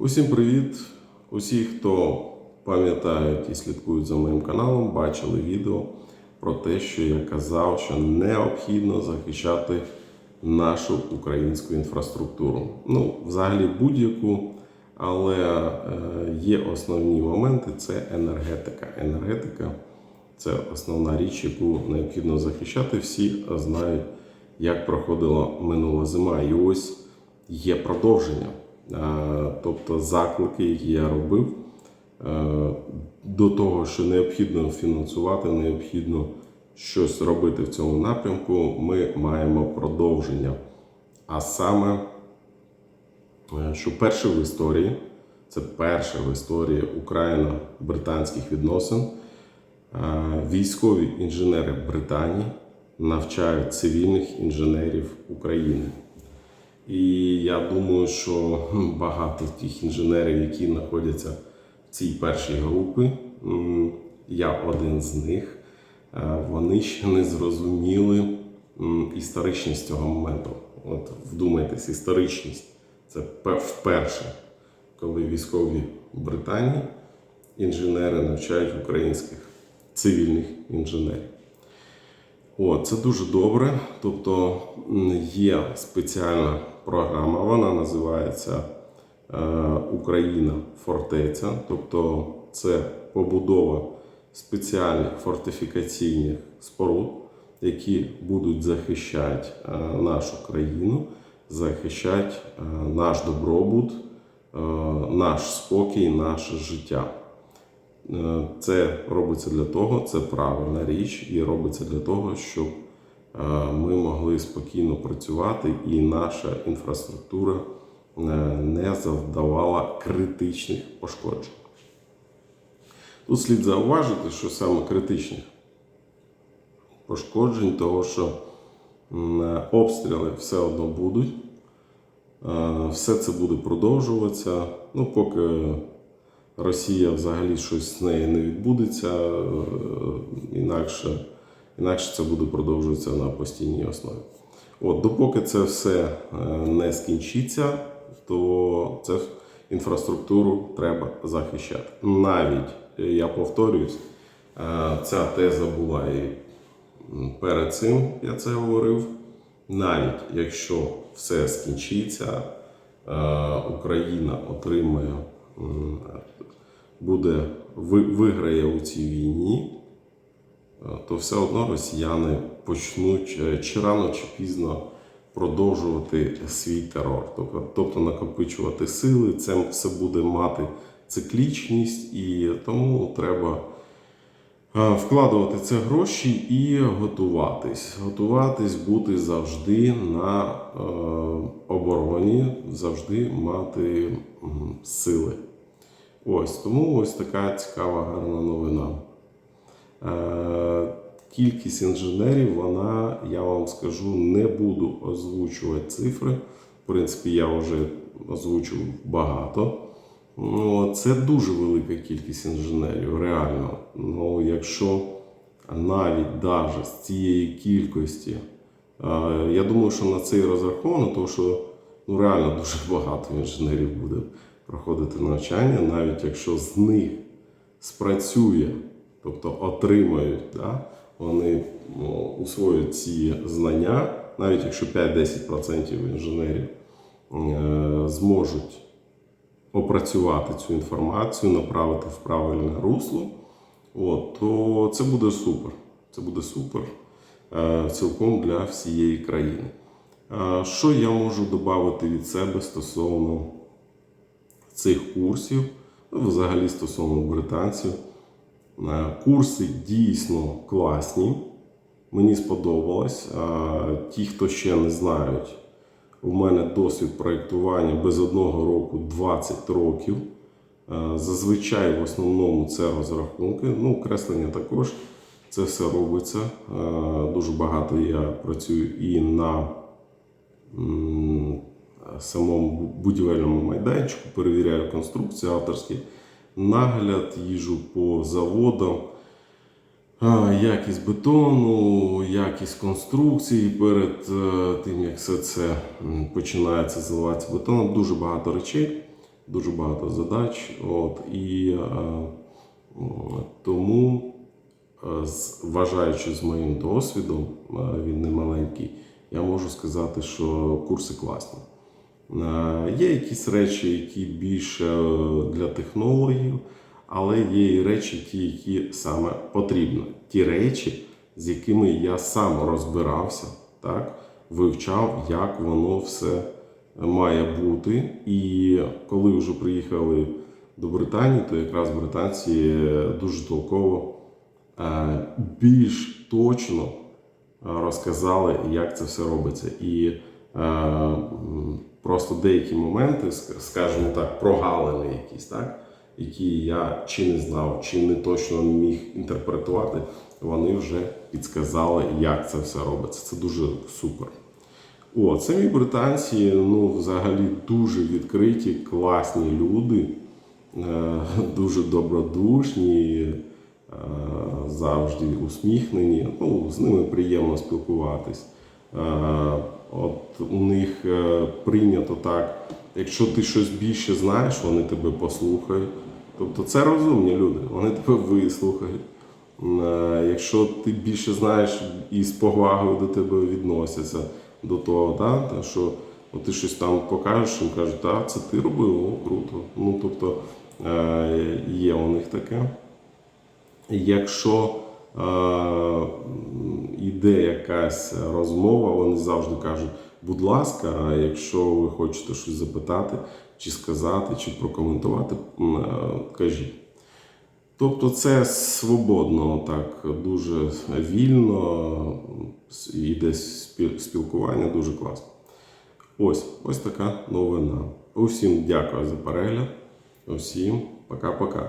Усім привіт! Усі, хто пам'ятають і слідкують за моїм каналом, бачили відео про те, що я казав, що необхідно захищати нашу українську інфраструктуру. Ну, взагалі будь-яку, але е, є основні моменти це енергетика. Енергетика це основна річ, яку необхідно захищати. Всі знають, як проходила минула зима. І ось є продовження. Е, Тобто заклики, які я робив е, до того, що необхідно фінансувати, необхідно щось робити в цьому напрямку, ми маємо продовження. А саме, е, що перше в історії, це перше в історії Україно-британських відносин. Військові інженери Британії навчають цивільних інженерів України. І я думаю, що багато тих інженерів, які знаходяться в цій першій групі, я один з них, е, вони ще не зрозуміли історичність цього моменту. От вдумайтесь, історичність це вперше, коли військові Британії інженери навчають українських цивільних інженерів. О, це дуже добре. Тобто є спеціальна програма, вона називається е, Україна фортеця. Тобто це побудова спеціальних фортифікаційних споруд, які будуть захищати е, нашу країну, захищати е, наш добробут, наш спокій, наше життя. Це робиться для того, це правильна річ, і робиться для того, щоб ми могли спокійно працювати і наша інфраструктура е, не завдавала критичних пошкоджень. Тут слід зауважити, що саме критичних пошкоджень, того, що обстріли все одно будуть. Е, Все це буде продовжуватися. Ну, поки Росія взагалі щось з нею не відбудеться, е, інакше, інакше це буде продовжуватися на постійній основі. От, допоки це все е, не скінчиться, то це інфраструктуру треба захищати. Навіть, е, я повторююсь, е, ця теза була і перед цим я це говорив. Навіть якщо все скінчиться, Україна отримає, буде виграє у цій війні, то все одно росіяни почнуть е, чи рано, чи пізно продовжувати свій терор, тобто, тобто накопичувати сили. Це все буде мати циклічність, і тому треба е, вкладувати це гроші і готуватись. Готуватись, бути завжди на е, обороні, завжди мати сили. Ось тому ось така цікава, гарна новина. Е, Кількість інженерів, вона, я вам скажу, не буду озвучувати цифри. В принципі, я вже озвучив багато. Ну, це дуже велика кількість інженерів, реально. Ну, якщо навіть даже з цієї кількості, е, я думаю, що на це і розраховано, тому що ну, реально дуже багато інженерів буде проходити навчання, навіть якщо з них спрацює, тобто отримають, да, вони ну, усвоюють ці знання, навіть якщо 5-10% інженерів е, зможуть опрацювати цю інформацію, направити в правильне русло, от, то це буде супер. Це буде супер е, цілком для всієї країни. Е, Що я можу додати від себе стосовно цих курсів, ну, взагалі стосовно британців? Е, Курси дійсно класні. Мені сподобалось. Е, Ті, хто ще не знають, у мене досвід проєктування без одного року 20 років. Е, Зазвичай в основному це розрахунки, ну, креслення також. Це все робиться. Дуже багато я працюю і на самому будівельному майданчику, перевіряю конструкції авторські, нагляд, їжу по заводам. Якість бетону, якість конструкції перед е, тим, як все це починається заливатися бетоном, дуже багато речей. дуже багато задач. От, і е, тому, е, вважаючи з моїм досвідом, він не маленький, я можу сказати, що курси класні. Е, Є якісь речі, які більше е, для технологів, але є і речі, ті, які саме потрібні. Ті речі, з якими я сам розбирався, так, вивчав, як воно все має бути. І коли вже приїхали до Британії, то якраз британці дуже толково е, більш точно е, розказали, як це все робиться. І е, просто деякі моменти, скажімо так, прогалини якісь, так, які я чи не знав, чи не точно міг інтерпретувати, вони вже підсказали, як це все робиться. Це дуже супер. О, самі британці, ну, взагалі дуже відкриті, класні люди, е, дуже добродушні, е, завжди усміхнені. Ну, з ними приємно спілкуватись. У них е, прийнято так, якщо ти щось більше знаєш, вони тебе послухають. Тобто це розумні люди, вони тебе вислухають. Е, Якщо ти більше знаєш і з повагою до тебе відносяться до того, та, що от ти щось там покажеш, їм кажуть, так, це ти робив, о, круто. Ну, тобто е, є у них таке. Якщо е, м, якась розмова, вони завжди кажуть, будь ласка, а якщо ви хочете щось запитати, чи сказати, чи прокоментувати, е, кажіть. Тобто це свободно, так дуже вільно, іде спілкування, дуже класно. Ось, ось така новина. Усім дякую за перегляд. Усім пока-пока.